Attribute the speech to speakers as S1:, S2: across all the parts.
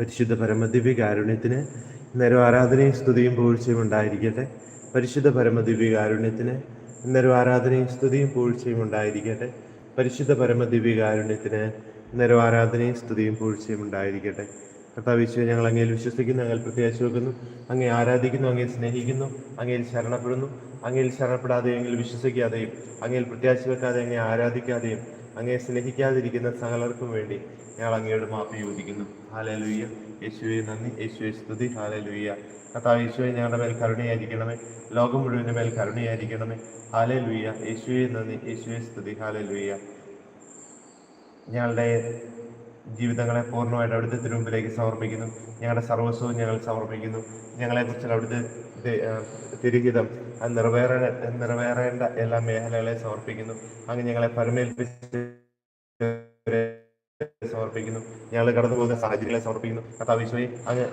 S1: പരിശുദ്ധ പരമദിവ്യ കാരുണ്യത്തിന് ഇന്നേരം ആരാധനയും സ്തുതിയും പൂഴ്ചയും ഉണ്ടായിരിക്കട്ടെ. പരിശുദ്ധ പരമദിവ്യ കാരുണ്യത്തിന് ഇന്നേരം ആരാധനയും സ്തുതിയും പൂഴ്ചയും ഉണ്ടായിരിക്കട്ടെ. പരിശുദ്ധ പരമദിവ്യ കാരുണ്യത്തിന് ഇന്നേരം ആരാധനയും സ്തുതിയും പൂഴ്ചയും ഉണ്ടായിരിക്കട്ടെ. കർത്താവ് ഈശോയെ ഞങ്ങൾ അങ്ങയിൽ വിശ്വസിക്കുന്നു ഞങ്ങൾ പ്രത്യാശ വെക്കുന്നു അങ്ങേ ആരാധിക്കുന്നു അങ്ങയിൽ സ്നേഹിക്കുന്നു അങ്ങയിൽ ശരണപ്പെടുന്നു അങ്ങയിൽ ശരണപ്പെടാതെയും അങ്ങയിൽ വിശ്വസിക്കാതെയും അങ്ങയിൽ പ്രത്യാശ വെക്കാതെ അങ്ങേ ആരാധിക്കാതെയും അങ്ങേ സ്നേഹിക്കാതിരിക്കുന്ന സകലർക്കും വേണ്ടി ഞങ്ങൾ അങ്ങയോട് മാപ്പ് ചോദിക്കുന്നു ഹാലലുയ്യ യേശുവെ നന്ദി. യേശുവെ സ്തുതി. ഹാലലുയ്യ കർത്താവ് യേശുവെ ഞങ്ങളുടെ മേൽ കരുണയായിരിക്കണമേ. ലോകം മുഴുവന്റെ മേൽ കരുണയായിരിക്കണമേ. ഹാലലുയ്യ യേശുവെ നന്ദി. യേശുവെ സ്തുതി. ഹാലലുയ്യ ഞങ്ങളുടെ ജീവിതങ്ങളെ പൂർണമായിട്ട് അവിടുത്തെ തിരുമുമ്പിലേക്ക് സമർപ്പിക്കുന്നു. ഞങ്ങളുടെ സർവസ്വവും ഞങ്ങൾ സമർപ്പിക്കുന്നു. ഞങ്ങളെക്കുറിച്ചുള്ള അവിടുത്തെ തിരുഹിതം നിറവേറ നിറവേറേണ്ട എല്ലാ മേഖലകളെ സമർപ്പിക്കുന്നു. അങ്ങ് ഞങ്ങളെ പരമേൽപ്പിച്ച് സമർപ്പിക്കുന്നു. ഞങ്ങൾ കടന്നു പോകുന്ന സാഹചര്യങ്ങളെ സമർപ്പിക്കുന്നു. ഈശോയെ അങ്ങ്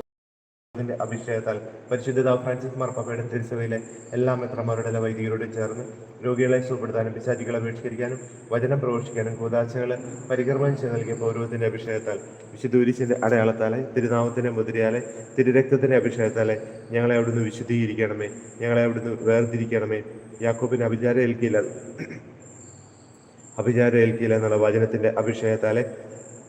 S1: അതിന്റെ അഭിഷേകത്താൽ പരിശുദ്ധ ഫ്രാൻസിസ് മാർപ്പാപ്പയുടെ തിരുസഭയിലെ എല്ലാ മെത്രമാരുടെ വൈദികരോട് ചേർന്ന് രോഗികളെ സുഖപ്പെടുത്താനും പിശാചികളെ ബഹിഷ്കരിക്കാനും വചനം പ്രഘോഷിക്കാനും കൂതാശകളെ പരികർമ്മം ചെയ്ത് നൽകിയ പൗരവത്തിന്റെ അഭിഷേകത്താൽ വിശുദ്ധൂരിശിന്റെ അടയാളത്താലെ തിരുനാമത്തിന്റെ മുതിരയാലെ തിരുരക്തത്തിന്റെ അഭിഷേകത്താലെ ഞങ്ങളെ അവിടുന്ന് വിശുദ്ധീകരിക്കണമേ ഞങ്ങളെ അവിടുന്ന് വേർതിരിക്കണമേ. യാക്കോബിന് അഭിചാരം ഏൽക്കില്ല അഭിചാരം ഏൽക്കില്ല എന്നുള്ള വചനത്തിന്റെ അഭിഷേകത്താലെ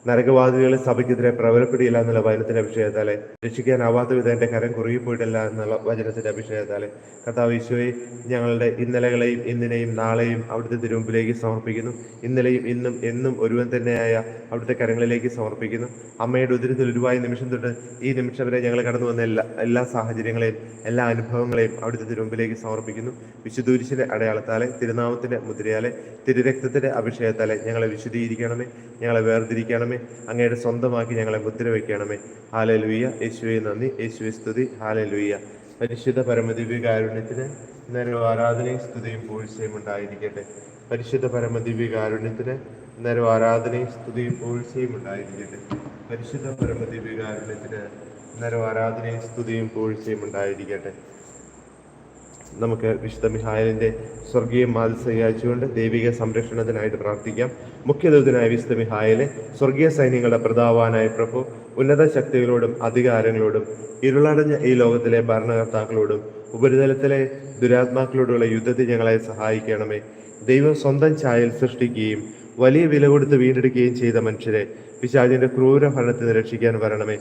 S1: നരകവാദികളെ സഭയ്ക്കെതിരെ പ്രബലപ്പെടില്ല എന്നുള്ള വചനത്തിന്റെ അഭിഷേകത്താലെ രക്ഷിക്കാനാവാത്ത വിധം എന്റെ കരം കുറുകിപ്പോയിട്ടില്ല എന്നുള്ള വചനത്തിന്റെ അഭിഷേകത്താലെ കർത്താവ് ഈശോയെ ഞങ്ങളുടെ ഇന്നലകളെയും ഇന്നിനെയും നാളെയും അവിടുത്തെ തിരുമുമ്പിലേക്ക് സമർപ്പിക്കുന്നു. ഇന്നലെയും ഇന്നും എന്നും ഒരുവൻ തന്നെയായ അവിടുത്തെ കരങ്ങളിലേക്ക് സമർപ്പിക്കുന്നു. അമ്മയുടെ ഉദരത്തിൽ ഉരുവായ നിമിഷം തൊട്ട് ഈ നിമിഷം വരെ ഞങ്ങൾ കടന്നു വന്ന എല്ലാ എല്ലാ സാഹചര്യങ്ങളെയും എല്ലാ അനുഭവങ്ങളെയും അവിടുത്തെ തിരുമുമ്പിലേക്ക് സമർപ്പിക്കുന്നു. വിശുദ്ധൂരിശിന്റെ അടയാളത്താലെ തിരുനാമത്തിന്റെ മുദ്രയാലെ തിരുരക്തത്തിന്റെ അഭിഷേകത്താലെ ഞങ്ങളെ വിശുദ്ധീകരിക്കണമേ ഞങ്ങളെ വേർതിരിക്കണമേ അങ്ങയുടെ സ്വന്തമാക്കി ഞങ്ങളെ മുദ്ര വയ്ക്കണമേ ഹാലെ ലുയ്യ യേശുവെ നന്ദി. യേശുവെ സ്തുതി. ഹാലെ ലുയ്യ പരിശുദ്ധ പരമദിവ്യ കാരുണ്യത്തിന് നേരം ആരാധനയും സ്തുതിയും പൂഴ്ചയും ഉണ്ടായിരിക്കട്ടെ. പരിശുദ്ധ പരമദിവ്യ കാരുണ്യത്തിന് നേരം ആരാധനയും സ്തുതിയും പൂഴ്ചയും ഉണ്ടായിരിക്കട്ടെ. പരിശുദ്ധ പരമദിവ്യ കാരുണ്യത്തിന് നേരം ആരാധനയും സ്തുതിയും പൂഴ്ചയും ഉണ്ടായിരിക്കട്ടെ. നമുക്ക് വിശുദ്ധ മിഹായലിന്റെ സ്വർഗീയ മാതൃസ അയച്ചുകൊണ്ട് ദൈവിക സംരക്ഷണത്തിനായിട്ട് പ്രാർത്ഥിക്കാം. മുഖ്യദൂതനായ വിശുദ്ധ മിഹായലെ സ്വർഗീയ സൈന്യങ്ങളുടെ പ്രതാവാനായ പ്രഭു ഉന്നത ശക്തികളോടും അധികാരങ്ങളോടും ഇരുളടഞ്ഞ ഈ ലോകത്തിലെ ഭരണകർത്താക്കളോടും ഉപരിതലത്തിലെ ദുരാത്മാക്കളോടുള്ള യുദ്ധത്തിൽ ഞങ്ങളെ സഹായിക്കണമേ. ദൈവം സ്വന്തം ചായൽ സൃഷ്ടിക്കുകയും വലിയ വില കൊടുത്ത് വീണ്ടെടുക്കുകയും ചെയ്ത മനുഷ്യരെ പിശാചിന്റെ ക്രൂര ഭരണത്തിൽ നിന്ന് രക്ഷിക്കാൻ വരണമേ.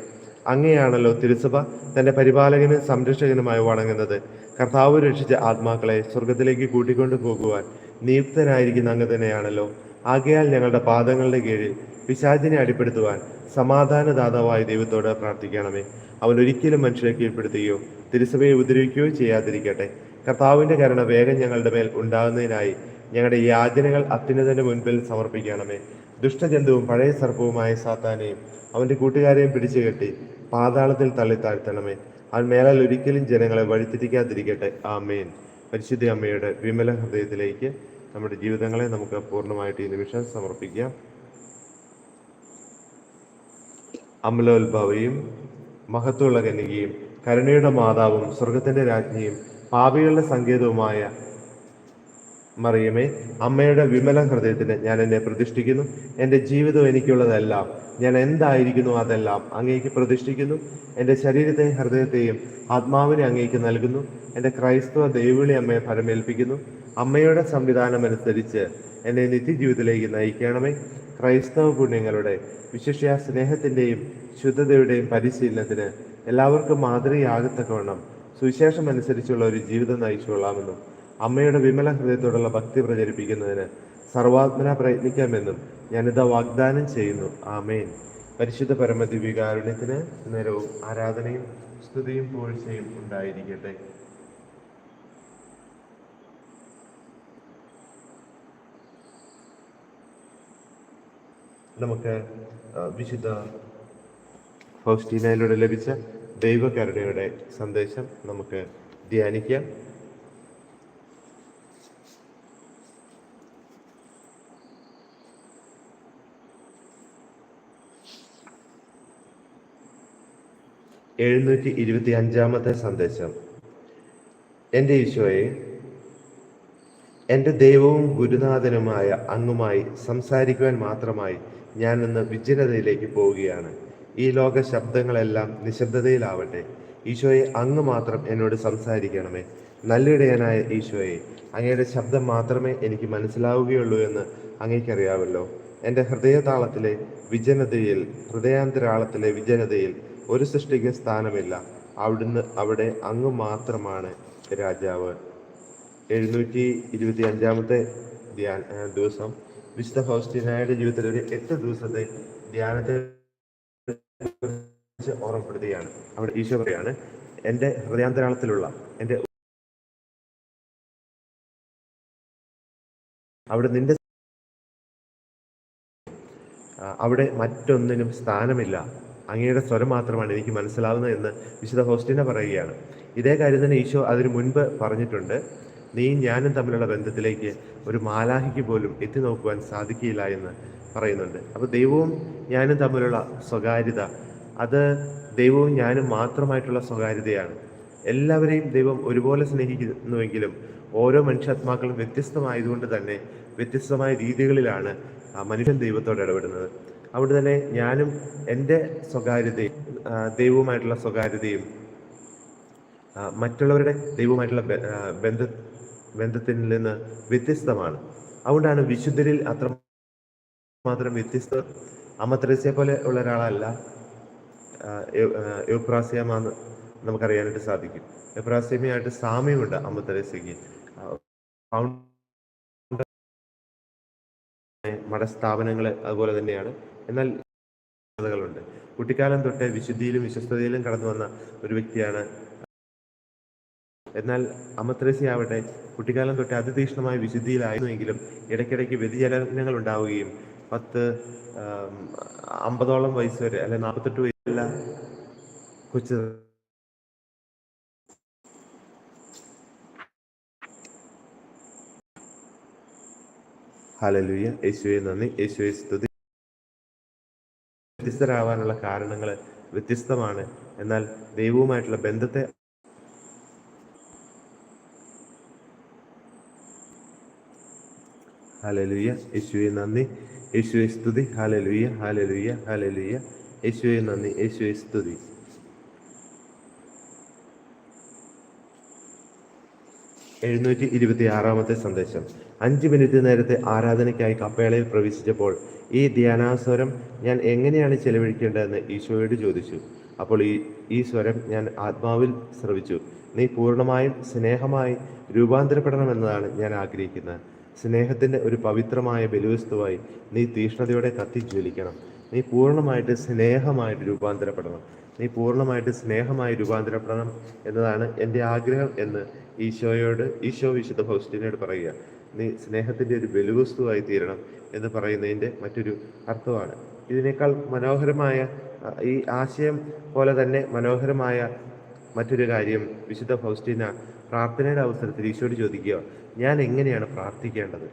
S1: അങ്ങനെയാണല്ലോ തിരുസഭ തന്റെ പരിപാലകനും സംരക്ഷകനുമായി വണങ്ങുന്നത്. കർത്താവ് രക്ഷിച്ച ആത്മാക്കളെ സ്വർഗത്തിലേക്ക് കൂട്ടിക്കൊണ്ടു പോകുവാൻ നിയുക്തനായിരിക്കുന്ന അങ്ങ് തന്നെയാണല്ലോ. ആകയാൽ ഞങ്ങളുടെ പാദങ്ങളുടെ കീഴിൽ പിശാചിനെ അടിപ്പെടുത്തുവാൻ സമാധാനദാതാവായ ദൈവത്തോട് പ്രാർത്ഥിക്കണമേ. അവൻ ഒരിക്കലും മനുഷ്യരെ കീഴ്പ്പെടുത്തുകയോ തിരുസഭയെ ഉപദ്രവിക്കുകയോ ചെയ്യാതിരിക്കട്ടെ. കർത്താവിന്റെ കരുണ വേഗം ഞങ്ങളുടെ മേൽ ഉണ്ടാകുന്നതിനായി ഞങ്ങളുടെ യാചനകൾ അത്യുന്നതന്റെ മുൻപിൽ സമർപ്പിക്കണമേ. ദുഷ്ടജന്തുവും പഴയ സർപ്പവുമായ സാത്താനെയും അവന്റെ കൂട്ടുകാരെയും പിടിച്ചു കെട്ടി പാതാളത്തിൽ തള്ളി താഴ്ത്തണമേ. അവൻ മേലാൽ ഒരിക്കലും ജനങ്ങളെ വഴിത്തിരിക്കാതിരിക്കട്ടെ ആമേൻ. പരിശുദ്ധ അമ്മയുടെ വിമല ഹൃദയത്തിലേക്ക് നമ്മുടെ ജീവിതങ്ങളെ നമുക്ക് പൂർണമായിട്ട് ഈ നിമിഷം സമർപ്പിക്കാം. അമലോത്ഭവയും മഹത്വമുള്ള കന്യകയും കരുണയുടെ മാതാവും സ്വർഗത്തിന്റെ രാജ്ഞിയും പാപികളുടെ സങ്കേതവുമായ മറിയമേ അമ്മയുടെ വിമല ഹൃദയത്തിന് ഞാൻ എന്നെ പ്രതിഷ്ഠിക്കുന്നു. എന്റെ ജീവിതം എനിക്കുള്ളതെല്ലാം ഞാൻ എന്തായിരിക്കുന്നു അതെല്ലാം അങ്ങേക്ക് പ്രതിഷ്ഠിക്കുന്നു. എന്റെ ശരീരത്തെയും ഹൃദയത്തെയും ആത്മാവിനെ അങ്ങേക്ക് നൽകുന്നു. എന്റെ ക്രൈസ്തവ ദൈവവിളി അമ്മയെ ഫലമേൽപ്പിക്കുന്നു അമ്മയുടെ സംവിധാനം അനുസരിച്ച് എന്നെ നിത്യജീവിതത്തിലേക്ക് നയിക്കണമേ. ക്രൈസ്തവ പുണ്യങ്ങളുടെ വിശിഷ്യ സ്നേഹത്തിന്റെയും ശുദ്ധതയുടെയും പരിശീലനത്തിന് എല്ലാവർക്കും മാതൃകയാകത്തക്കവണ്ണം സുവിശേഷം അനുസരിച്ചുള്ള ഒരു ജീവിതം നയിച്ചുകൊള്ളാമെന്നും അമ്മയുടെ വിമല ഹൃദയത്തോടുള്ള ഭക്തി പ്രചരിപ്പിക്കുന്നതിന് സർവാത്മന പ്രയത്നിക്കാമെന്നും ഞാനിത് വാഗ്ദാനം ചെയ്യുന്നു. ആമേൻ. പരിശുദ്ധ പരമദിവികാരുണ്യത്തിന് നേരവും ആരാധനയും സ്തുതിയും പൂഴ്ചയും ഉണ്ടായിരിക്കട്ടെ. നമുക്ക് വിശുദ്ധ ഫൗസ്റ്റീനയിലൂടെ ലഭിച്ച ദൈവകരുണയുടെ സന്ദേശം നമുക്ക് ധ്യാനിക്കാം. എഴുന്നൂറ്റി ഇരുപത്തി അഞ്ചാമത്തെ സന്ദേശം. എന്റെ ഈശോയെ എന്റെ ദൈവവും ഗുരുനാഥനുമായ അങ്ങുമായി സംസാരിക്കുവാൻ മാത്രമായി ഞാൻ ഇന്ന് വിജനതയിലേക്ക് പോവുകയാണ്. ഈ ലോക ശബ്ദങ്ങളെല്ലാം നിശബ്ദതയിലാവട്ടെ. ഈശോയെ അങ്ങ് മാത്രം എന്നോട് സംസാരിക്കണമേ. നല്ലിടയനായ ഈശോയെ അങ്ങയുടെ ശബ്ദം മാത്രമേ എനിക്ക് മനസ്സിലാവുകയുള്ളൂ എന്ന് അങ്ങേക്കറിയാവല്ലോ. എന്റെ ഹൃദയതാളത്തിലെ വിജനതയിൽ ഹൃദയാന്തരാളത്തിലെ വിജനതയിൽ ഒരു സൃഷ്ടിക്ക് സ്ഥാനമില്ല. അവിടുന്ന് അവിടെ അങ്ങ് മാത്രമാണ് രാജാവ്. എഴുന്നൂറ്റി ഇരുപത്തി അഞ്ചാമത്തെ ധ്യാന ദിവസം വിശുദ്ധ ഫൗസ്റ്റിനായുടെ ജീവിതത്തിൽ ഒരു എട്ട് ദിവസത്തെ ധ്യാനത്തെ ഓർമ്മപ്പെടുത്തുകയാണ്. അവിടെ ഈശോ പറയാണ് എന്റെ ഹൃദയാന്തരാളത്തിലുള്ള എന്റെ അവിടെ നിന്റെ അവിടെ മറ്റൊന്നിനും സ്ഥാനമില്ല. അങ്ങയുടെ സ്വരം മാത്രമാണ് എനിക്ക് മനസ്സിലാവുന്നത് എന്ന് വിശുദ്ധ ഹോസ്റ്റിനെ പറയുകയാണ്. ഇതേ കാര്യം തന്നെ ഈശോ അതിനു മുൻപ് പറഞ്ഞിട്ടുണ്ട്. നീയും ഞാനും തമ്മിലുള്ള ബന്ധത്തിലേക്ക് ഒരു മാലാഹിക്ക് പോലും എത്തി നോക്കുവാൻ സാധിക്കില്ല എന്ന് പറയുന്നുണ്ട്. അപ്പോൾ ദൈവവും ഞാനും തമ്മിലുള്ള സ്വകാര്യത അത് ദൈവവും ഞാനും മാത്രമായിട്ടുള്ള സ്വകാര്യതയാണ്. എല്ലാവരെയും ദൈവം ഒരുപോലെ സ്നേഹിക്കുന്നുവെങ്കിലും ഓരോ മനുഷ്യാത്മാക്കളും വ്യത്യസ്തമായതുകൊണ്ട് തന്നെ വ്യത്യസ്തമായ രീതികളിലാണ് മനുഷ്യൻ ദൈവത്തോട് ഇടപെടുന്നത്. അവിടെ തന്നെ ഞാനും എന്റെ സ്വകാര്യതയും ദൈവവുമായിട്ടുള്ള സ്വകാര്യതയും മറ്റുള്ളവരുടെ ദൈവവുമായിട്ടുള്ള ബന്ധ ബന്ധത്തിൽ നിന്ന് വ്യത്യസ്തമാണ്. അതുകൊണ്ടാണ് വിശുദ്ധരിൽ അത്ര മാത്രം വ്യത്യസ്ത അമത്രസ്യെ പോലെ ഉള്ള ഒരാളല്ല യുപ്രാസ്യമാന്ന് നമുക്കറിയാനായിട്ട് സാധിക്കും. യുപ്രാസ്യമയായിട്ട് സാമ്യമുണ്ട് അമ്മ തെരേസയ്ക്ക് മതസ്ഥാപനങ്ങൾ അതുപോലെ തന്നെയാണ്. എന്നാൽ കഥകളുണ്ട്. കുട്ടിക്കാലം തൊട്ടേ വിശുദ്ധിയിലും വിശ്വസ്തതയിലും കടന്നു വന്ന ഒരു വ്യക്തിയാണ്. എന്നാൽ അമത്രേസി ആവട്ടെ കുട്ടിക്കാലം തൊട്ടേ അതിതീക്ഷ്ണമായ വിശുദ്ധിയിലായിരുന്നുവെങ്കിലും ഇടയ്ക്കിടയ്ക്ക് വ്യതിചലനങ്ങൾ ഉണ്ടാവുകയും പത്ത് അമ്പതോളം വയസ്സ് വരെ അല്ലെ നാൽപ്പത്തെട്ട് വയസ്സുള്ള കൊച്ചു ഹലലുയ യേശുവെ നന്ദി. യേശുവെ സ്തുതി. വ്യത്യസ്തരാവാനുള്ള കാരണങ്ങൾ വ്യത്യസ്തമാണ്. എന്നാൽ ദൈവവുമായിട്ടുള്ള ബന്ധത്തെ ഹാലലുയ്യ യേശുവെ നന്ദി. യേശുവെ സ്തുതി. ഹാലലുയ്യ ഹാലലുയ്യ ഹാലലുയ്യ യേശുവെ നന്ദി. യേശുവെ സ്തുതി. എഴുന്നൂറ്റി ഇരുപത്തി ആറാമത്തെ സന്ദേശം. അഞ്ച് മിനിറ്റ് നേരത്തെ ആരാധനയ്ക്കായി കപ്പേളയിൽ പ്രവേശിച്ചപ്പോൾ ഈ ധ്യാനാസ്വരം ഞാൻ എങ്ങനെയാണ് ചെലവഴിക്കേണ്ടതെന്ന് ഈശോയോട് ചോദിച്ചു. അപ്പോൾ ഈ ഈ സ്വരം ഞാൻ ആത്മാവിൽ ശ്രവിച്ചു. നീ പൂർണമായും സ്നേഹമായി രൂപാന്തരപ്പെടണമെന്നതാണ് ഞാൻ ആഗ്രഹിക്കുന്നത്. സ്നേഹത്തിന്റെ ഒരു പവിത്രമായ ബലിവസ്തുവായി നീ തീഷ്ണതയോടെ കത്തിജ്വലിക്കണം. നീ പൂർണമായിട്ട് സ്നേഹമായിട്ട് രൂപാന്തരപ്പെടണം. നീ പൂർണമായിട്ട് സ്നേഹമായി രൂപാന്തരപ്പെടണം എന്നതാണ് എന്റെ ആഗ്രഹം എന്ന് ഈശോയോട് ഈശോ വിശുദ്ധ ഹോസ്റ്റിനോട് പറയുക. നീ സ്നേഹത്തിന്റെ ഒരു ബലുവസ്തുവായി തീരണം എന്ന് പറയുന്നതിന്റെ മറ്റൊരു അർത്ഥമാണ്. ഇതിനേക്കാൾ മനോഹരമായ ഈ ആശയം പോലെ തന്നെ മനോഹരമായ മറ്റൊരു കാര്യം വിശുദ്ധ ഫൗസ്റ്റീന പ്രാർത്ഥനയുടെ അവസരത്തിൽ ഈശോട് ചോദിക്കുക. ഞാൻ എങ്ങനെയാണ് പ്രാർത്ഥിക്കേണ്ടത്?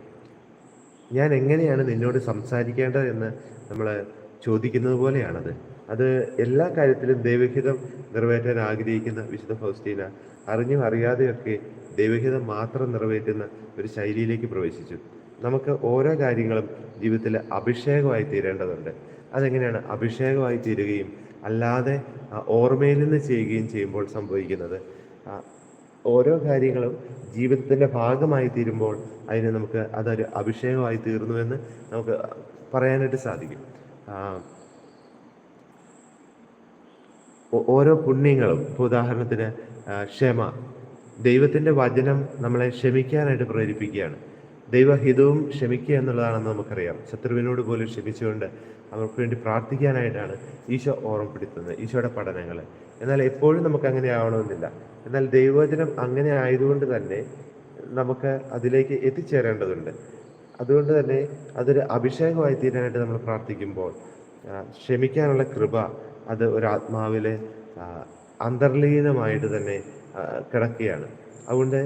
S1: ഞാൻ എങ്ങനെയാണ് നിന്നോട് സംസാരിക്കേണ്ടത്? എന്ന് നമ്മൾ ചോദിക്കുന്നത് പോലെയാണത്. അത് എല്ലാ കാര്യത്തിലും ദൈവഹിതം നിറവേറ്റാൻ ആഗ്രഹിക്കുന്ന വിശുദ്ധ ഫൗസ്റ്റീന അറിഞ്ഞും അറിയാതെയൊക്കെ ദൈവഹിതം മാത്രം നിറവേറ്റുന്ന ഒരു ശൈലിയിലേക്ക് പ്രവേശിച്ചു. നമുക്ക് ഓരോ കാര്യങ്ങളും ജീവിതത്തിൽ അഭിഷേകമായി തീരേണ്ടതുണ്ട്. അതെങ്ങനെയാണ് അഭിഷേകമായി തീരുകയും അല്ലാതെ ഓർമ്മയിൽ നിന്ന് ചെയ്യുകയും ചെയ്യുമ്പോൾ സംഭവിക്കുന്നത്? ഓരോ കാര്യങ്ങളും ജീവിതത്തിന്റെ ഭാഗമായി തീരുമ്പോൾ അതിന് നമുക്ക് അതൊരു അഭിഷേകമായി തീർന്നുവെന്ന് നമുക്ക് പറയാനായിട്ട് സാധിക്കും. ഓരോ പുണ്യങ്ങളും. ഇപ്പോൾ ഉദാഹരണത്തിന് ക്ഷമ. ദൈവത്തിന്റെ വചനം നമ്മളെ ക്ഷമിക്കാനായിട്ട് പ്രേരിപ്പിക്കുകയാണ്. ദൈവഹിതവും ക്ഷമിക്കുക എന്നുള്ളതാണെന്ന് നമുക്കറിയാം. ശത്രുവിനോട് പോലും ക്ഷമിച്ചുകൊണ്ട് അവർക്ക് വേണ്ടി പ്രാർത്ഥിക്കാനായിട്ടാണ് ഈശോ ഓർമ്മപ്പെടുത്തുന്നത് ഈശോയുടെ പഠനങ്ങൾ എന്നാൽ എപ്പോഴും നമുക്ക് അങ്ങനെ ആവണമെന്നില്ല. എന്നാൽ ദൈവവചനം അങ്ങനെ ആയതുകൊണ്ട് തന്നെ നമുക്ക് അതിലേക്ക് എത്തിച്ചേരേണ്ടതുണ്ട്. അതുകൊണ്ട് തന്നെ അതൊരു അഭിഷേകമായി തീരാനായിട്ട് നമ്മൾ പ്രാർത്ഥിക്കുമ്പോൾ ക്ഷമിക്കാനുള്ള കൃപ അത് ഒരു അന്തർലീനമായിട്ട് തന്നെ കിടക്കുകയാണ്. അതുകൊണ്ട്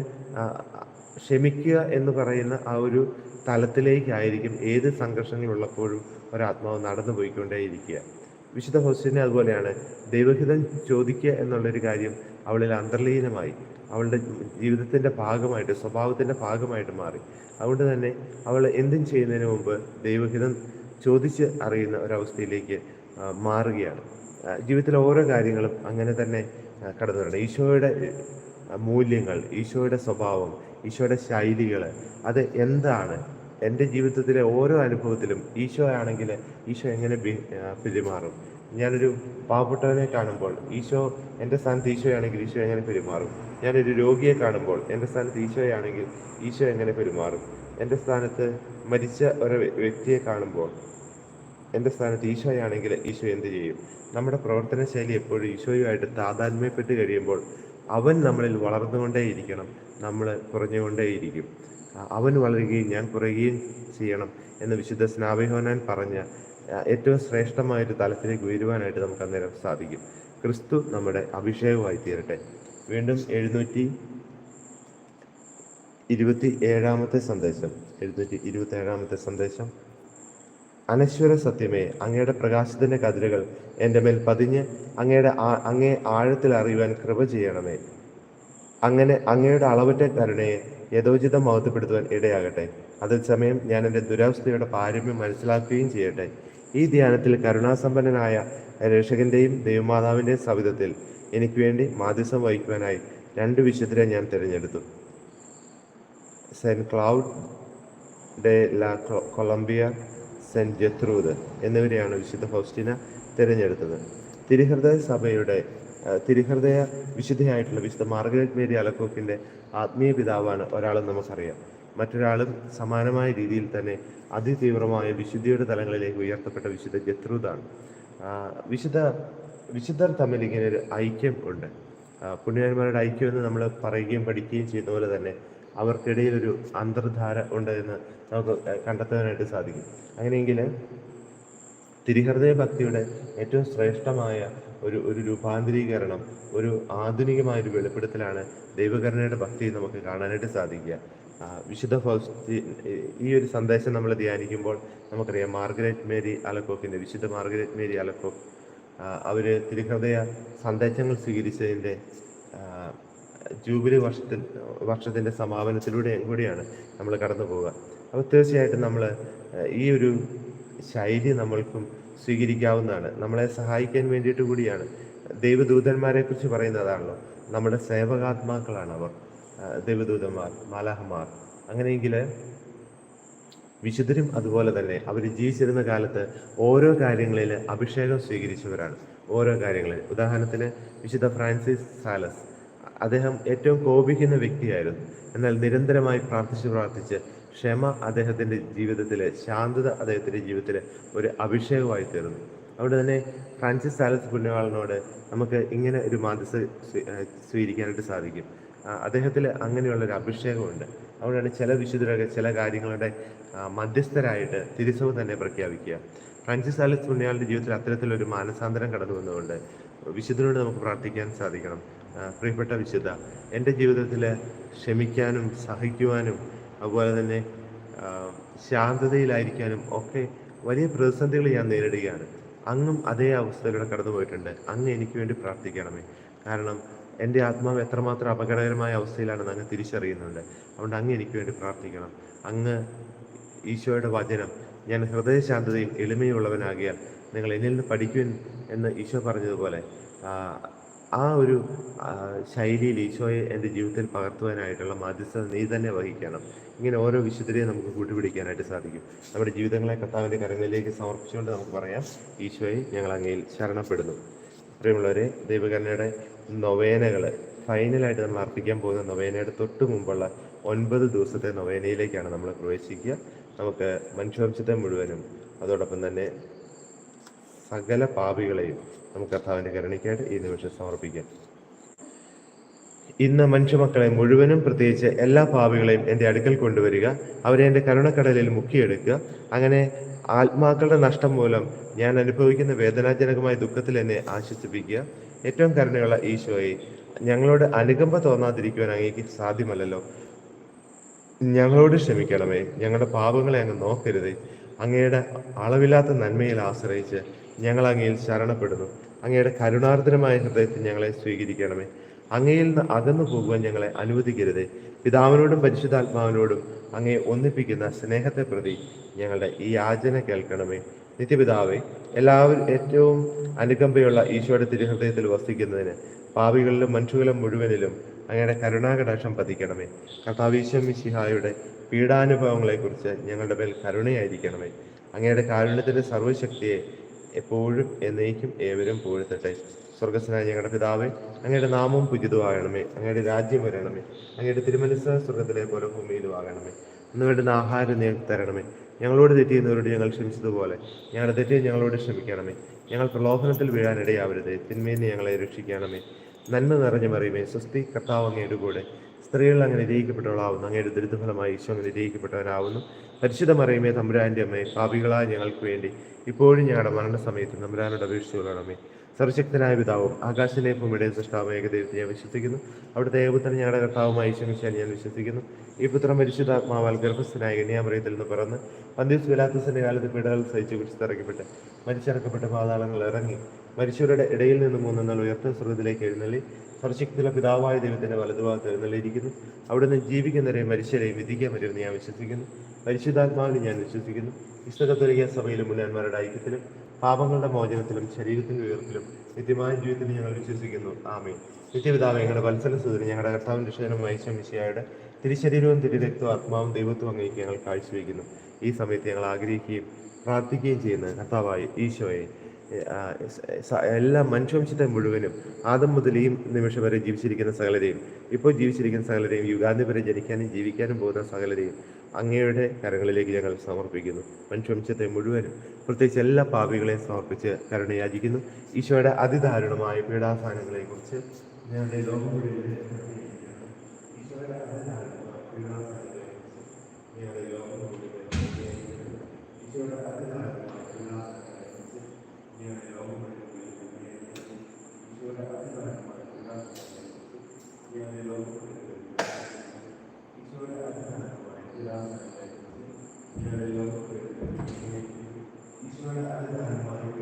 S1: ക്ഷമിക്കുക എന്ന് പറയുന്ന ആ ഒരു തലത്തിലേക്കായിരിക്കും ഏത് സംഘർഷങ്ങളുള്ളപ്പോഴും ഒരാത്മാവ് നടന്നു പോയിക്കൊണ്ടേയിരിക്കുക. വിശുദ്ധ ഹോസ്റ്റിനെ അതുപോലെയാണ്. ദൈവഹിതം ചോദിക്കുക എന്നുള്ളൊരു കാര്യം അവളിൽ അന്തർലീനമായി അവളുടെ ജീവിതത്തിന്റെ ഭാഗമായിട്ട് സ്വഭാവത്തിന്റെ ഭാഗമായിട്ട് മാറി. അതുകൊണ്ട് തന്നെ അവൾ എന്തും ചെയ്യുന്നതിന് മുമ്പ് ദൈവഹിതം ചോദിച്ച് അറിയുന്ന ഒരവസ്ഥയിലേക്ക് മാറുകയാണ്. ജീവിതത്തിലെ ഓരോ കാര്യങ്ങളും അങ്ങനെ തന്നെ കടന്നു വരണം ഈശോയുടെ മൂല്യങ്ങൾ ഈശോയുടെ സ്വഭാവം ഈശോയുടെ ശൈലികൾ അത് എന്താണ്? എന്റെ ജീവിതത്തിലെ ഓരോ അനുഭവത്തിലും ഈശോ ആണെങ്കിൽ ഈശോ എങ്ങനെ പെരുമാറും? ഞാനൊരു പാവപ്പെട്ടവനെ കാണുമ്പോൾ ഈശോ എന്റെ സ്ഥാനത്ത് ഈശോയാണെങ്കിൽ ഈശോ എങ്ങനെ പെരുമാറും? ഞാനൊരു രോഗിയെ കാണുമ്പോൾ എന്റെ സ്ഥാനത്ത് ഈശോയാണെങ്കിൽ ഈശോ എങ്ങനെ പെരുമാറും? എന്റെ സ്ഥാനത്ത് മരിച്ച ഒരു വ്യക്തിയെ കാണുമ്പോൾ എന്റെ സ്ഥാനത്ത് ഈശോയാണെങ്കിൽ ഈശോ എന്ത് ചെയ്യും? നമ്മുടെ പ്രവർത്തന ശൈലി എപ്പോഴും ഈശോയുമായിട്ട് താതാത്മ്യപ്പെട്ട് കഴിയുമ്പോൾ അവൻ നമ്മളിൽ വളർന്നുകൊണ്ടേയിരിക്കണം. നമ്മൾ കുറഞ്ഞുകൊണ്ടേയിരിക്കും. അവൻ വളരുകയും ഞാൻ കുറയുകയും ചെയ്യണം എന്ന് വിശുദ്ധ സ്നാഭിഹോനാൻ പറഞ്ഞ ഏറ്റവും ശ്രേഷ്ഠമായൊരു തലത്തിലേക്ക് ഉയരുവാനായിട്ട് നമുക്ക് അന്നേരം സാധിക്കും. ക്രിസ്തു നമ്മുടെ അഭിഷേകമായി തീരട്ടെ. വീണ്ടും എഴുന്നൂറ്റി ഇരുപത്തി ഏഴാമത്തെ സന്ദേശം. എഴുന്നൂറ്റി ഇരുപത്തി ഏഴാമത്തെ സന്ദേശം. അനശ്വര സത്യമേ അങ്ങയുടെ പ്രകാശത്തിന്റെ കതിരുകൾ എന്റെ മേൽ പതിഞ്ഞ് അങ്ങയുടെ അങ്ങേ ആഴത്തിൽ അറിയുവാൻ കൃപ ചെയ്യണമേ. അങ്ങനെ അങ്ങയുടെ അളവറ്റ കരുണയെ യഥോചിതം മഹത്വപ്പെടുത്തുവാൻ ഇടയാകട്ടെ. അതേസമയം ഞാൻ എന്റെ ദുരവസ്ഥയുടെ പാരമ്യം മനസ്സിലാക്കുകയും ചെയ്യട്ടെ. ഈ ധ്യാനത്തിൽ കരുണാസമ്പന്നനായ രക്ഷകന്റെയും ദൈവമാതാവിന്റെയും സവിധത്തിൽ എനിക്ക് വേണ്ടി മാധ്യസം വഹിക്കുവാനായി രണ്ട് വിശുദ്ധരെ ഞാൻ തിരഞ്ഞെടുത്തു. Saint Claude de la Colombiere saint Gertrude എന്നിവരെയാണ് വിശുദ്ധ ഫൗസ്റ്റിന തിരഞ്ഞെടുത്തത്. തിരുഹൃദയ സഭയുടെ തിരുഹൃദയ വിശുദ്ധയായിട്ടുള്ള വിശുദ്ധ മാർഗരറ്റ് മേരി അലക്കോക്കിന്റെ ആത്മീയ പിതാവാണ് ഒരാളെന്ന് നമുക്കറിയാം. മറ്റൊരാളും സമാനമായ രീതിയിൽ തന്നെ അതിതീവ്രമായ വിശുദ്ധിയുടെ തലങ്ങളിലേക്ക് ഉയർത്തപ്പെട്ട വിശുദ്ധ ജത്രൂദാണ്. ആ, വിശുദ്ധ വിശുദ്ധർ തമ്മിൽ ഇങ്ങനെ ഒരു ഐക്യം ഉണ്ട്. പുണ്യന്മാരുടെ ഐക്യം എന്ന് നമ്മൾ പറയുകയും പഠിക്കുകയും ചെയ്യുന്ന പോലെ തന്നെ അവർക്കിടയിൽ ഒരു അന്തർധാര ഉണ്ട് എന്ന് നമുക്ക് കണ്ടെത്താനായിട്ട് സാധിക്കും. അങ്ങനെയെങ്കിൽ തിരുഹൃദയ ഭക്തിയുടെ ഏറ്റവും ശ്രേഷ്ഠമായ ഒരു ഒരു രൂപാന്തരീകരണം ഒരു ആധുനികമായ ഒരു വെളിപ്പെടുത്തലാണ് ദൈവകരുണയുടെ ഭക്തി നമുക്ക് കാണാനായിട്ട് സാധിക്കുക. വിശുദ്ധ ഫൗസ്റ്റി ഈ ഒരു സന്ദേശം നമ്മൾ ധ്യാനിക്കുമ്പോൾ നമുക്കറിയാം മാർഗരറ്റ് മേരി അലക്കോക്കിന്റെ വിശുദ്ധ മാർഗരറ്റ് മേരി അലക്കോക്ക് അവർ തിരിഹൃദയ സന്ദേശങ്ങൾ സ്വീകരിച്ചതിന്റെ ജൂബിലി വർഷത്തിൽ വർഷത്തിന്റെ സമാപനത്തിലൂടെ കൂടിയാണ് നമ്മൾ കടന്നു പോവുക. അപ്പോൾ തീർച്ചയായിട്ടും നമ്മൾ ഈ ഒരു ശൈലി നമ്മൾക്കും സ്വീകരിക്കാവുന്നതാണ്. നമ്മളെ സഹായിക്കാൻ വേണ്ടിയിട്ട് കൂടിയാണ്. ദൈവദൂതന്മാരെ കുറിച്ച് പറയുന്നതാണല്ലോ നമ്മുടെ സേവകാത്മാക്കളാണ് അവർ. ദൈവദൂതന്മാർ മാലാഹമാർ. അങ്ങനെയെങ്കിൽ വിശുദ്ധരും അതുപോലെ തന്നെ അവർ ജീവിച്ചിരുന്ന കാലത്ത് ഓരോ കാര്യങ്ങളിൽ അഭിഷേകം സ്വീകരിച്ചവരാണ്. ഓരോ കാര്യങ്ങളിൽ. ഉദാഹരണത്തിന് വിശുദ്ധ ഫ്രാൻസിസ് സാലസ് അദ്ദേഹം ഏറ്റവും കോപിക്കുന്ന വ്യക്തിയായിരുന്നു. എന്നാൽ നിരന്തരമായി പ്രാർത്ഥിച്ച് പ്രാർത്ഥിച്ച് ക്ഷമ അദ്ദേഹത്തിന്റെ ജീവിതത്തിലെ ശാന്തത അദ്ദേഹത്തിന്റെ ജീവിതത്തിലെ ഒരു അഭിഷേകമായി തീർന്നു. അതുകൊണ്ട് തന്നെ ഫ്രാൻസിസ് സാലസ് പുണ്യവാളനോട് നമുക്ക് ഇങ്ങനെ ഒരു മാതൃസ സ്വീ- സ്വീകരിക്കാനായിട്ട് സാധിക്കും. അദ്ദേഹത്തിൽ അങ്ങനെയുള്ളൊരു അഭിഷേകമുണ്ട്. അതുകൊണ്ടാണ് ചില വിശുദ്ധരൊക്കെ ചില കാര്യങ്ങളുടെ മധ്യസ്ഥരായിട്ട് തിരിച്ചവ് തന്നെ പ്രഖ്യാപിക്കുക. ഫ്രാൻസിസ് സാലസ് പുണ്യവാളിന്റെ ജീവിതത്തിൽ അത്തരത്തിലൊരു മാനസാന്തരം കടന്നു വന്നുകൊണ്ട് വിശുദ്ധരോട് നമുക്ക് പ്രാർത്ഥിക്കാൻ സാധിക്കണം. പ്രിയപ്പെട്ട വിശുദ്ധ എന്റെ ജീവിതത്തിൽ ക്ഷമിക്കാനും സഹിക്കുവാനും അതുപോലെ തന്നെ ശാന്തതയിലായിരിക്കാനും ഒക്കെ വലിയ പ്രതിസന്ധികൾ ഞാൻ നേരിടുകയാണ്. അങ്ങും അതേ അവസ്ഥയിലൂടെ കടന്നു പോയിട്ടുണ്ട്. അങ്ങ് എനിക്ക് വേണ്ടി പ്രാർത്ഥിക്കണമേ. കാരണം എന്റെ ആത്മാവ് എത്രമാത്രം അപകടകരമായ അവസ്ഥയിലാണെന്ന് അങ്ങ് തിരിച്ചറിയുന്നുണ്ട്. അതുകൊണ്ട് അങ്ങ് എനിക്ക് വേണ്ടി പ്രാർത്ഥിക്കണം. അങ്ങ് ഈശോയുടെ വചനം ഞാൻ ഹൃദയശാന്തതയും എളിമയുള്ളവനാകിയാൽ നിങ്ങൾ എന്നിൽ നിന്ന് പഠിക്കുവിൻ എന്ന് ഈശോ പറഞ്ഞതുപോലെ ആ, ഒരു ശൈലിയിൽ ഈശോയെ എന്റെ ജീവിതത്തിൽ പകർത്തുവാനായിട്ടുള്ള മാധ്യസ്ഥത നീ തന്നെ വഹിക്കണം. ഇങ്ങനെ ഓരോ വിശുദ്ധരെയും നമുക്ക് കൂട്ടുപിടിക്കാനായിട്ട് സാധിക്കും. നമ്മുടെ ജീവിതങ്ങളെ കർത്താവിന്റെ കരങ്ങളിലേക്ക് സമർപ്പിച്ചുകൊണ്ട് നമുക്ക് പറയാം ഈശോയെ ഞങ്ങൾ അങ്ങയിൽ ശരണപ്പെടുന്നു. പ്രിയമുള്ളവരെ ദൈവകരണയുടെ നൊവേനകൾ ഫൈനലായിട്ട് നമ്മൾ അർപ്പിക്കാൻ പോകുന്ന നൊവേനയുടെ തൊട്ട് മുമ്പുള്ള ഒൻപത് ദിവസത്തെ നൊവേനയിലേക്കാണ് നമ്മൾ പ്രവേശിക്കുക. നമുക്ക് മനുഷ്യവംശത്തെ മുഴുവനും അതോടൊപ്പം തന്നെ സകല പാപികളെയും നമുക്ക് കർത്താവിന്റെ കരുണയ്ക്കായിട്ട് ഈ നിമിഷം സമർപ്പിക്കാം. ഇന്ന് മനുഷ്യമക്കളെ മുഴുവനും പ്രത്യേകിച്ച് എല്ലാ പാപികളെയും എന്റെ അടുക്കൽ കൊണ്ടുവരിക അവരെ എന്റെ കരുണക്കടലിൽ മുക്കിയെടുക്കുക. അങ്ങനെ ആത്മാക്കളുടെ നഷ്ടം മൂലം ഞാൻ അനുഭവിക്കുന്ന വേദനാജനകമായ ദുഃഖത്തിൽ എന്നെ ആശ്വസിപ്പിക്കുക. ഏറ്റവും കരുണയുള്ള ഈശോയെ ഞങ്ങളോട് അനുകമ്പ തോന്നാതിരിക്കുവാൻ അങ്ങേക്ക് സാധ്യമല്ലല്ലോ. ഞങ്ങളോട് ക്ഷമിക്കണമേ. ഞങ്ങളുടെ പാപങ്ങളെ അങ്ങ് നോക്കരുതേ. അങ്ങയുടെ അളവില്ലാത്ത നന്മയിൽ ആശ്രയിച്ച് ഞങ്ങൾ അങ്ങയിൽ ശരണപ്പെടുന്നു. അങ്ങയുടെ കരുണാർദ്രമായ ഹൃദയത്തിൽ ഞങ്ങളെ സ്വീകരിക്കണമേ. അങ്ങയിൽ നിന്ന് അകന്നു പോകുവാൻ ഞങ്ങളെ അനുവദിക്കരുതേ. പിതാവിനോടും പരിശുദ്ധാത്മാവിനോടും അങ്ങയെ ഒന്നിപ്പിക്കുന്ന സ്നേഹത്തെ പ്രതി ഞങ്ങളുടെ ഈ യാചന കേൾക്കണമേ. നിത്യപിതാവെ എല്ലാവരും ഏറ്റവും അനുകമ്പയുള്ള ഈശോയുടെ തിരുഹൃദയത്തിൽ വസിക്കുന്നതിന് പാവികളിലും മനുഷ്യകളും മുഴുവനിലും അങ്ങയുടെ കരുണാകടാക്ഷം പതിക്കണമേ. കർത്താവീശ്വമിശിഹായുടെ പീഡാനുഭവങ്ങളെക്കുറിച്ച് ഞങ്ങളുടെ മേൽ കരുണയായിരിക്കണമേ. അങ്ങയുടെ കാരുണ്യത്തിന്റെ സർവശക്തിയെ എപ്പോഴും എന്നേക്കും ഏവരും പോഴ്ത്തട്ടെ സ്വർഗസ്നായ ഞങ്ങളുടെ പിതാവേ അങ്ങയുടെ നാമം പുജിതമാകണമേ അങ്ങയുടെ രാജ്യം വരണമേ. അങ്ങയുടെ തിരുമനസ് സ്വർഗത്തിലെ പോലെ ഭൂമിയിലും ആകണമേ അങ്ങയുടെ വേണ്ടുന്ന ആഹാരം ഞങ്ങൾക്ക് തരണമേ. ഞങ്ങളോട് തെറ്റിയുന്നവരോട് ഞങ്ങൾ ക്ഷമിച്ചതുപോലെ ഞങ്ങളുടെ തെറ്റിയെ ഞങ്ങളോട് ക്ഷമിക്കണമേ. ഞങ്ങൾ പ്രലോഭനത്തിൽ വീഴാനിടയാവരുത് തിന്മയിൽ ഞങ്ങളെ രക്ഷിക്കണമേ. നന്മ നിറഞ്ഞ മറിയുമേ സ്വസ്തി കർത്താവ് അങ്ങയുടെ കൂടെ. സ്ത്രീകൾ അങ്ങനെ നിരയിക്കപ്പെട്ടവളാവുന്നു. അങ്ങയുടെ ദുരിതഫലമായി ഈശോ അങ്ങനെ നിരയിക്കപ്പെട്ടവരാവുന്നു പരിശുദ്ധ മറിയുമേ തമ്പുരാന്റെ അമ്മയെ പാപികളായ ഞങ്ങൾക്ക് വേണ്ടി ഇപ്പോഴും ഞങ്ങളുടെ മരണസമയത്ത് നമ്പരാനോട് അപേക്ഷിച്ചുകൊള്ളണമേ സർവശക്തനായ പിതാവും ആകാശനെ ഭൂമിയുടെ സൃഷ്ടാവും ഏകദൈവത്തെ ഞാൻ വിശ്വസിക്കുന്നു. അവിടുത്തെ ഏകപുത്രൻ ഞങ്ങളുടെ കർത്താവുമായി ശമിച്ചാൽ ഞാൻ വിശ്വസിക്കുന്നു. ഈ പുത്രം പരിശുദ്ധാത്മാവാൽ ഗർഭസ്ഥനായ കന്യാമറിയത്തിൽ നിന്ന് പിറന്ന് പന്തീസ് വിലാത്തസിന്റെ കാലത്ത് പിടകൾ സഹിച്ച് കുറിച്ചിറക്കപ്പെട്ട് മരിച്ചിറക്കപ്പെട്ട പാതാളങ്ങൾ ഇറങ്ങി മരിച്ചവരുടെ ഇടയിൽ നിന്ന് മൂന്നെന്നാൽ ഉയർത്ത സ്വർഗത്തിലേക്ക് എഴുന്നള്ളി സർശക്തിയുള്ള പിതാവായ ദൈവത്തിന്റെ വലതുഭാഗത്ത് എഴുന്നള്ളിയിരിക്കുന്നു. അവിടുന്ന് ജീവിക്കുന്നവരെയും മരിച്ചവരെയും വിധിക്കാൻ വരുമെന്ന് ഞാൻ വിശ്വസിക്കുന്നു. പരിശുദ്ധാത്മാവിനെ ഞാൻ വിശ്വസിക്കുന്നു. വിശുദ്ധ സഭയിലും മുന്നേന്മാരുടെ ഐക്യത്തിലും പാപങ്ങളുടെ മോചനത്തിലും ശരീരത്തിന്റെ ഉയർത്തിലും നിത്യമായ ജീവിതത്തിൽ ഞങ്ങൾ വിശ്വസിക്കുന്നു. ആമേ നിത്യപിതാവ് ഞങ്ങളുടെ വത്സല സുതിരി ഞങ്ങളുടെ കർത്താവിന്റെ ക്ഷേത്രമായ ശമിശിയായുടെ തിരുശരീരവും തിരുരക്തവും ആത്മാവും ദൈവത്വം അങ്ങേക്ക് ഞങ്ങൾ കാഴ്ചവെക്കുന്നു ഈ സമയത്ത് ഞങ്ങൾ ആഗ്രഹിക്കുകയും പ്രാർത്ഥിക്കുകയും ചെയ്യുന്ന കർത്താവായ ഈശോയെ എല്ലാ മനുഷ്യവംശത്തെ മുഴുവനും ആദം മുതൽ ഈ നിമിഷം വരെ ജീവിച്ചിരിക്കുന്ന സകലരെയും ഇപ്പോൾ ജീവിച്ചിരിക്കുന്ന സകലരെയും യുഗാന്തി വരെ ജനിക്കാനും ജീവിക്കാനും പോകുന്ന സകലരെയും അങ്ങയുടെ കരങ്ങളിലേക്ക് ഞങ്ങൾ സമർപ്പിക്കുന്നു. മനുഷ്യവംശത്തെ മുഴുവനും പ്രത്യേകിച്ച് എല്ലാ പാപികളെയും സമർപ്പിച്ച് കരുണയാചിക്കുന്നു. ഈശോയുടെ അതിദാരുണമായ പീഡാസനങ്ങളെ കുറിച്ച് ലോകം ഈശോയുടെ പീഡാസനങ്ങളെക്കുറിച്ച് ഞങ്ങളുടെ ലോകം ഈശോയുടെ പീഡാസനങ്ങളെക്കുറിച്ച് ഞങ്ങളുടെ ലോകം മുഴുവൻ ഈശോയുടെ അതിദാരുണമായ പീഡാസനങ്ങളെക്കുറിച്ച് ഞങ്ങളുടെ ലോകം മുഴുവൻ ഈശോയുടെ അതിദാരുണമായ പീഡാസനങ്ങളെക്കുറിച്ച് ഞങ്ങളുടെ ലോകം മുഴുവൻ ഈശോയുടെ അതിദാരുണമായ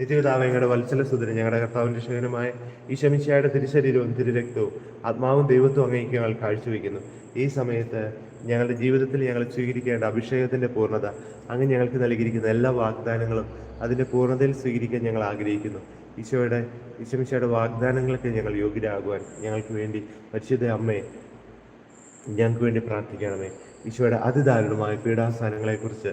S1: നിത്യപിതാവ് ഞങ്ങളുടെ വത്സല സുതരും ഞങ്ങളുടെ കർത്താവിന്റെ ക്ഷേത്രമായ ഈ ശമിശയുടെ തിരുശരീരവും തിരുരക്തവും ആത്മാവും ദൈവത്വം അങ്ങേക്ക് ഞങ്ങൾ കാഴ്ചവെക്കുന്നു ഈ സമയത്ത് ഞങ്ങളുടെ ജീവിതത്തിൽ ഞങ്ങൾ സ്വീകരിക്കേണ്ട അഭിഷേകത്തിന്റെ പൂർണത അങ്ങ് ഞങ്ങൾക്ക് നൽകിയിരിക്കുന്ന എല്ലാ വാഗ്ദാനങ്ങളും അതിന്റെ പൂർണതയിൽ സ്വീകരിക്കാൻ ഞങ്ങൾ ആഗ്രഹിക്കുന്നു. ഈശോയുടെ ഈശോമിശയുടെ വാഗ്ദാനങ്ങൾക്ക് ഞങ്ങൾ യോഗ്യരാകുവാൻ ഞങ്ങൾക്ക് വേണ്ടി പരിശുദ്ധ അമ്മയെ ഞങ്ങൾക്ക് വേണ്ടി പ്രാർത്ഥിക്കണമേ. ഈശോയുടെ അതിദാരുണമായ പീഡാസ്ഥാനങ്ങളെക്കുറിച്ച്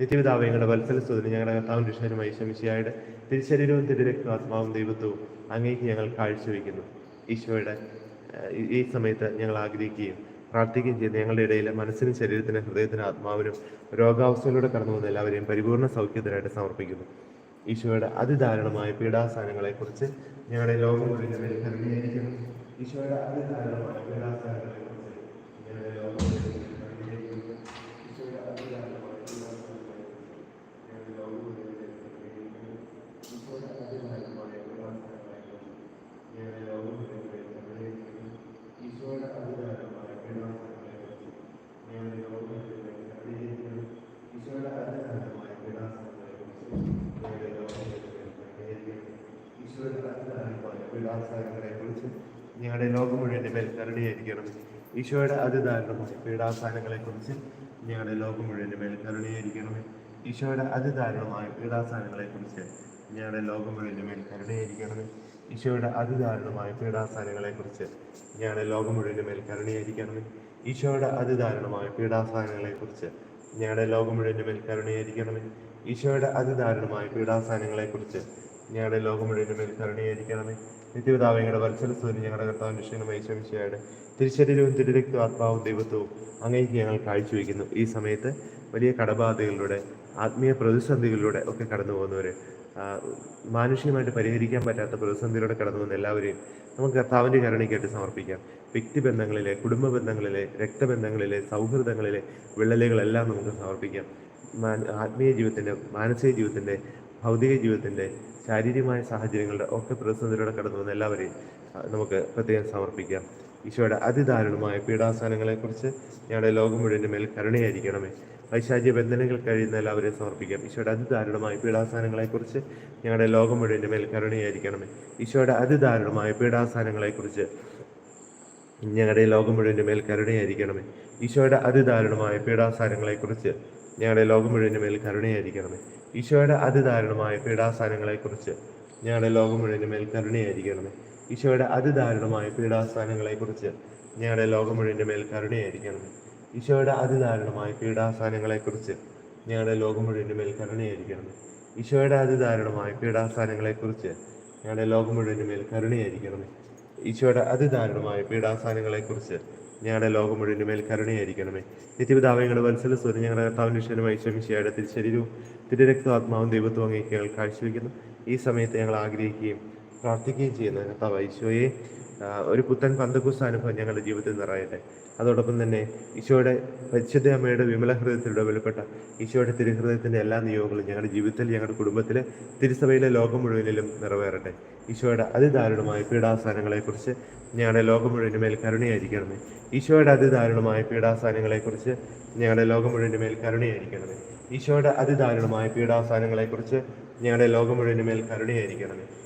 S1: നിത്യപിതാവ് ഞങ്ങളുടെ വത്സല സ്തുതി ഞങ്ങളുടെ കർത്താവും രക്ഷകനുമായി ശമിശിയായുടെ തിരിശരീരവും തിരുരക്തവും ആത്മാവും ദൈവത്വവും അങ്ങേക്ക് ഞങ്ങൾ കാഴ്ചവെക്കുന്നു. ഈശോയുടെ ഈ- സമയത്ത് ഞങ്ങൾ ആഗ്രഹിക്കുകയും പ്രാർത്ഥിക്കുകയും ചെയ്യുന്ന ഞങ്ങളുടെ ഇടയിലെ മനസ്സിനും ശരീരത്തിനും ഹൃദയത്തിനും ആത്മാവിനും രോഗാവസ്ഥയിലൂടെ കടന്നു വന്ന എല്ലാവരെയും പരിപൂർണ സൗഖ്യത്തിനായിട്ട് സമർപ്പിക്കുന്നു. ഈശോയുടെ അതിദാരുണമായ പീഡാസ്ഥാനങ്ങളെക്കുറിച്ച് ഞങ്ങളുടെ ലോകം മുഴുവൻ ഈശോയുടെ അതിദാരുണമായ പീഡാസ്ഥാനങ്ങളെക്കുറിച്ച് ഞങ്ങളുടെ ലോകം മുഴുവൻ മേൽ കരുണയായിരിക്കണം ഈശോയുടെ അതിദാരുണമായ പീഡാസ്ഥാനങ്ങളെക്കുറിച്ച് ഞങ്ങളുടെ ലോകം മുഴുവൻ മേൽ കരുണയായിരിക്കണം ഈശോയുടെ അതിദാരുണമായ പീഡാസ്ഥാനങ്ങളെക്കുറിച്ച് ഞങ്ങളുടെ ലോകം മുഴുവൻ മേൽ കരുണയായിരിക്കണം ഈശോയുടെ അതിദാരുണമായ പീഡാസ്ഥാനങ്ങളെക്കുറിച്ച് ഞങ്ങളുടെ ലോകം മുഴുവൻ മേൽ കരുണയായിരിക്കണം ഈശോയുടെ അതിദാരുണമായ പീഡാസ്ഥാനങ്ങളെക്കുറിച്ച് ഞങ്ങളുടെ ലോകം മുഴുവൻ മേൽ കരുണയായിരിക്കണം ഈശോയുടെ അതിദാരുണമായ കുറിച്ച് ഞങ്ങളുടെ ലോകം മുഴുവന്റെ മേൽ കരുണയായിരിക്കണം. ഈശോയുടെ അതിദാരുണമായ പീഡാസ്ഥാനങ്ങളെക്കുറിച്ച് ഞങ്ങളുടെ ലോകം മുഴുവന്റെ മേൽ കരുണയായിരിക്കണമേ ഈശോയുടെ അതിദാരുണമായ പീഡാസനങ്ങളെക്കുറിച്ച് ഞങ്ങളുടെ ലോകം മുഴുവന്റെ മേൽ കരുണയായിരിക്കണമേ ഈശോയുടെ അതിദാരുണമായ പീഡാസനങ്ങളെക്കുറിച്ച് ഞങ്ങളുടെ ലോകം മുഴുവന്റെ മേൽ കരുണയായിരിക്കണമേ ഈശോയുടെ അതിദാരുണമായ പീഡാസനങ്ങളെക്കുറിച്ച് ഞങ്ങളുടെ ലോകം മുഴുവന്റെ മേൽ കരുണയായിരിക്കണമേ ഈശോയുടെ അതിദാരുണമായ പീഡാസനങ്ങളെക്കുറിച്ച് ഞങ്ങളുടെ ലോകം മുഴുവന്റെ മേൽ കരുണയായിരിക്കണമേ നിത്യപിതാവങ്ങളുടെ വത്സല സൂര്യൻ ഞങ്ങളുടെ കർത്താവിന്റെ ക്ഷീണമായി ശ്രമിച്ചയാട് തിരുശരീരവും തിരുരക്തവും ആത്മാവും ദൈവത്വവും അങ്ങേക്ക് ഞങ്ങൾ കാഴ്ചവെക്കുന്നു ഈ സമയത്ത് വലിയ കടബാധകളിലൂടെ ആത്മീയ പ്രതിസന്ധികളിലൂടെ ഒക്കെ കടന്നു പോകുന്നവർ മാനുഷികമായിട്ട് പരിഹരിക്കാൻ പറ്റാത്ത പ്രതിസന്ധിയിലൂടെ കടന്നു പോകുന്ന എല്ലാവരെയും നമുക്ക് കർത്താവിന്റെ കരുണയ്ക്കായിട്ട് സമർപ്പിക്കാം. വ്യക്തിബന്ധങ്ങളിലെ കുടുംബ ബന്ധങ്ങളിലെ രക്തബന്ധങ്ങളിലെ സൗഹൃദങ്ങളിലെ വിള്ളലുകളെല്ലാം നമുക്ക് സമർപ്പിക്കാം. ആത്മീയ ജീവിതത്തിന്റെ മാനസിക ജീവിതത്തിന്റെ ഭൗതിക ജീവിതത്തിന്റെ ശാരീരികമായ സാഹചര്യങ്ങളുടെ ഒക്കെ പ്രതിസന്ധിയിലൂടെ കടന്നു വന്ന എല്ലാവരെയും നമുക്ക് പ്രത്യേകം സമർപ്പിക്കാം. ഈശോയുടെ അതിദാരുണമായ പീഡാസനങ്ങളെക്കുറിച്ച് ഞങ്ങളുടെ ലോകം മുഴുവന്റെ മേൽ കരുണയായിരിക്കണമേ. വൈശാചിക ബന്ധനങ്ങൾ കഴിയുന്ന എല്ലാവരെയും സമർപ്പിക്കാം. ഈശോയുടെ അതിദാരുണമായ പീഡാസനങ്ങളെക്കുറിച്ച് ഞങ്ങളുടെ ലോകം മുഴുവന്റെ മേൽ കരുണയായിരിക്കണമേ. ഈശോയുടെ അതിദാരുണമായ പീഡാസനങ്ങളെക്കുറിച്ച് ഞങ്ങളുടെ ലോകം മുഴുവന്റെ മേൽ കരുണയായിരിക്കണമേ. ഈശോയുടെ അതിദാരുണമായ പീഡാസാരങ്ങളെക്കുറിച്ച് ഞങ്ങളുടെ ലോകം മുഴുവന്റെ മേൽ കരുണയായിരിക്കണമേ. ഈശോയുടെ അതിദാരുണമായ പീഡാസ്ഥാനങ്ങളെക്കുറിച്ച് ഞങ്ങളുടെ ലോകം മുഴുവനും മേൽ കരുണയായിരിക്കണമേ. ഈശോയുടെ അതിദാരുണമായ പീഡാസ്ഥാനങ്ങളെക്കുറിച്ച് ഞങ്ങളുടെ ലോകം മുഴുവന്റെ മേൽ കരുണയായിരിക്കണമേ. ഈശോയുടെ അതിദാരുണമായ പീഡാസ്ഥാനങ്ങളെക്കുറിച്ച് ഞങ്ങളുടെ ലോകം മുഴുവന്റെ മേൽ കരുണയായിരിക്കണമേ. ഈശോയുടെ അതിദാരുണമായ പീഡാസ്ഥാനങ്ങളെക്കുറിച്ച് ഞങ്ങളുടെ ലോകം മുഴുവന്റെ മേൽ കരുണയായിരിക്കണമേ. ഈശോയുടെ അതിദാരുണമായ പീഡാസാനങ്ങളെക്കുറിച്ച് ഞങ്ങളുടെ ലോകം മുഴുവൻ മേൽ കരുണയായിരിക്കണമേ. നിത്യപിതാവ് ഞങ്ങളുടെ വത്സല സ്വരം ഞങ്ങളുടെ കർത്താവിന്റെ ഈശ്വരമായി ശ്രമിച്ചയാടെ തിരുശരീരവും തിരുരക്തം ആത്മാവും ദൈവത്വം അങ്ങേക്ക് ഞങ്ങൾ കാഴ്ചവെക്കുന്നു. ഈ സമയത്ത് ഞങ്ങൾ ആഗ്രഹിക്കുകയും പ്രാർത്ഥിക്കുകയും ചെയ്യുന്ന കർത്താവ് ഈശോയെ ഒരു പുത്തൻ പന്തക്കുസ് അനുഭവം ഞങ്ങളുടെ ജീവിതത്തിൽ നിറയട്ടെ. അതോടൊപ്പം തന്നെ ഈശോയുടെ പരിശുദ്ധ അമ്മയുടെ വിമല ഹൃദയത്തിലൂടെ വെളിപ്പെട്ട ഈശോയുടെ തിരുഹൃദയത്തിന്റെ എല്ലാ നിയോഗങ്ങളും ഞങ്ങളുടെ ജീവിതത്തിൽ ഞങ്ങളുടെ കുടുംബത്തിലെ തിരുസഭയിലെ ലോകം മുഴുവനിലും നിറവേറട്ടെ. ഈശോയുടെ അതിദാരുണമായ പീഡാസ്ഥാനങ്ങളെക്കുറിച്ച് ഞങ്ങളുടെ ലോകം മുഴുവന്റെ മേൽ കരുണയായിരിക്കണമേ. ഈശോയുടെ അതിദാരുണമായ പീഡാസ്ഥാനങ്ങളെക്കുറിച്ച് ഞങ്ങളുടെ ലോകം മുഴുവന്റെ മേൽ കരുണയായിരിക്കണമേ. ഈശോയുടെ അതിദാരുണമായ പീഡാസ്ഥാനങ്ങളെക്കുറിച്ച് ഞങ്ങളുടെ ലോകം മുഴുവന്റെ മേൽ കരുണയായിരിക്കണമേ.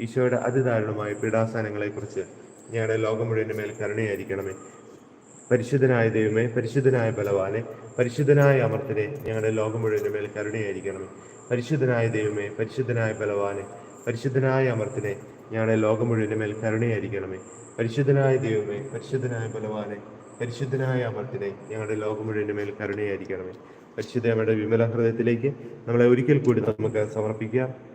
S1: ഈശോയുടെ അതിദാരുണമായ പീഡാസാനങ്ങളെക്കുറിച്ച് ഞങ്ങളുടെ ലോകം മുഴുവന്റെ മേൽ കരുണയായിരിക്കണമേ. പരിശുദ്ധനായ ദൈവമേ പരിശുദ്ധനായ ബലവാനെ പരിശുദ്ധനായ അമർത്തിനെ ഞങ്ങളുടെ ലോകം മുഴുവന്റെ മേൽ കരുണയായിരിക്കണമേ. പരിശുദ്ധനായ ദൈവമേ പരിശുദ്ധനായ ബലവാനെ പരിശുദ്ധനായ അമർത്തിനെ ഞങ്ങളുടെ ലോകം മുഴുവന്റെ മേൽ കരുണയായിരിക്കണമേ. പരിശുദ്ധനായ ദൈവമേ പരിശുദ്ധനായ ബലവാനെ പരിശുദ്ധനായ അമർത്തിനെ ഞങ്ങളുടെ ലോകം മുഴുവന്റെ മേൽ കരുണയായിരിക്കണമേ. പരിശുദ്ധ നമ്മുടെ വിമല ഹൃദയത്തിലേക്ക് നമ്മളെ ഒരിക്കൽ കൂടി നമുക്ക് സമർപ്പിക്കാം.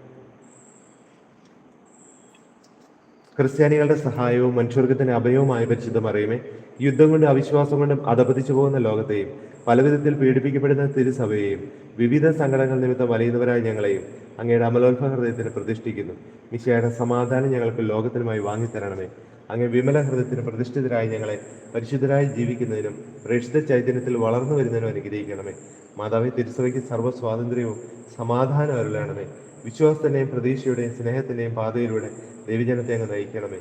S1: ക്രിസ്ത്യാനികളുടെ സഹായവും മനുഷ്യർഗത്തിന് അഭയവുമായി പരിശുദ്ധം അറിയുമേ യുദ്ധം കൊണ്ടും അവിശ്വാസം കൊണ്ടും അധപതിച്ചു പോകുന്ന ലോകത്തെയും പലവിധത്തിൽ പീഡിപ്പിക്കപ്പെടുന്ന തിരുസഭയെയും വിവിധ സങ്കടങ്ങൾ നിമിത്തം വലയുന്നവരായ ഞങ്ങളെയും അങ്ങയുടെ അമലോത്ഭ ഹൃദയത്തിന് പ്രതിഷ്ഠിക്കുന്നു. മിശയുടെ സമാധാനം ഞങ്ങൾക്ക് ലോകത്തിനുമായി വാങ്ങിത്തരണമേ. അങ്ങ് വിമല ഹൃദയത്തിന് പ്രതിഷ്ഠിതരായി ഞങ്ങളെ പരിശുദ്ധരായി ജീവിക്കുന്നതിനും പ്രേക്ഷിത ചൈതന്യത്തിൽ വളർന്നു വരുന്നതിനും അനുഗ്രഹിക്കണമേ. മാതാവെ തിരുസഭയ്ക്ക് സർവ സ്വാതന്ത്ര്യവും സമാധാനം അരുളണമേ. വിശ്വാസത്തിന്റെയും പ്രതീക്ഷയുടെയും സ്നേഹത്തിന്റെയും പാതയിലൂടെ ദൈവജനത്തെ അങ്ങ് നയിക്കണമേ.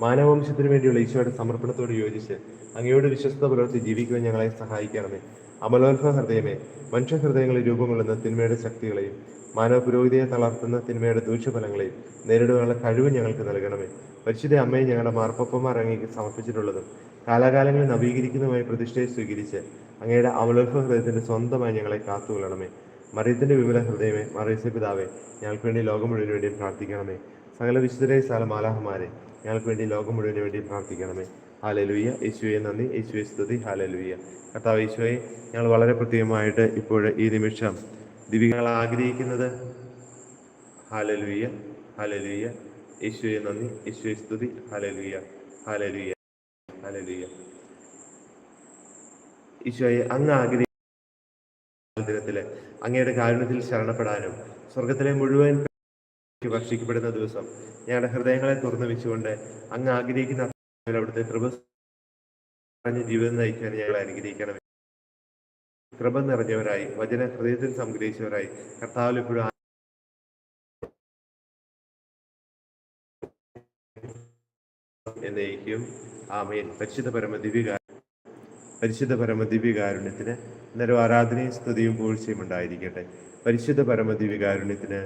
S1: മാനവവംശത്തിനു വേണ്ടിയുള്ള ഈശോയുടെ സമർപ്പണത്തോട് യോജിച്ച് അങ്ങയോട് വിശ്വസ്ത പുലർത്തി ജീവിക്കുവാൻ ഞങ്ങളെ സഹായിക്കണമേ. അമലോത്ഭ ഹൃദയമേ മനുഷ്യഹൃദയങ്ങളിൽ രൂപം കൊള്ളുന്ന തിന്മയുടെ ശക്തികളെയും മാനവ പുരോഗതിയെ തളർത്തുന്ന തിന്മയുടെ ദൂഷ്യഫലങ്ങളെയും നേരിടുവാനുള്ള കഴിവ് ഞങ്ങൾക്ക് നൽകണമേ. പരിശുദ്ധ അമ്മയെ ഞങ്ങളുടെ മാർപ്പപ്പന്മാർ അങ്ങേക്ക് സമർപ്പിച്ചിട്ടുള്ളതും. കാലാകാലങ്ങളിൽ നവീകരിക്കുന്നതുമായ പ്രതിഷ്ഠയെ സ്വീകരിച്ച് അങ്ങയുടെ അവലോഭ ഹൃദയത്തിന്റെ സ്വന്തമായി ഞങ്ങളെ കാത്തുകൊള്ളണമേ. മറിയത്തിന്റെ വിമല ഹൃദയമേ മറിയസ പിതാവേ ഞങ്ങൾക്ക് വേണ്ടി ലോകം മുഴുവൻ വേണ്ടിയും പ്രാർത്ഥിക്കണമേ. സകല വിശുദ്ധരെ സ്ഥല മാലാഹമാരെ ഞങ്ങൾക്ക് വേണ്ടി ലോകം മുഴുവൻ വേണ്ടിയും പ്രാർത്ഥിക്കണമേ. ഹാലലുയ്യ യേശുവെ നന്ദി. യേശുവെ സ്തുതി. ഹാലലുയ്യ കർത്താവ് യേശുവെ ഞങ്ങൾ വളരെ പ്രത്യേകമായിട്ട് ഇപ്പോൾ ഈ നിമിഷം ദിവികൾ ആഗ്രഹിക്കുന്നത് ഹാലലുയ്യ ഹാലലുയ്യ യേശുവെ നന്ദി. യേശുവെ സ്തുതി. ഹാലലുയ ഹാലലുയ ഹാലലുയ ഈശോയെ അങ്ങ് ആഗ്രഹിക്കുന്ന അങ്ങയുടെ കാരുണ്യത്തിൽ ശരണപ്പെടാനും സ്വർഗത്തിലെ മുഴുവൻ ഭക്ഷിക്കപ്പെടുന്ന ദിവസം ഞങ്ങളുടെ ഹൃദയങ്ങളെ തുറന്നു വെച്ചുകൊണ്ട് അങ്ങ് ആഗ്രഹിക്കുന്ന അവിടുത്തെ കൃപ ജീവിതം നയിക്കാൻ ഞങ്ങൾ അനുഗ്രഹിക്കണം കൃപ നിറഞ്ഞവരായി വചന ഹൃദയത്തിൽ സംഗ്രഹിച്ചവരായി കർത്താവിൽ എപ്പോഴും എന്നേക്കും. ആമേൻ. പരിശുദ്ധ പരമ ദിവ്യകാ പരിശുദ്ധ പരമ ദിവ്യകാരുണ്യത്തിന് ആരാധനയും സ്തുതിയും പൂഴ്ചയും ഉണ്ടായിരിക്കട്ടെ. പരിശുദ്ധ പരമ ദിവ്യകാരുണ്യത്തിന്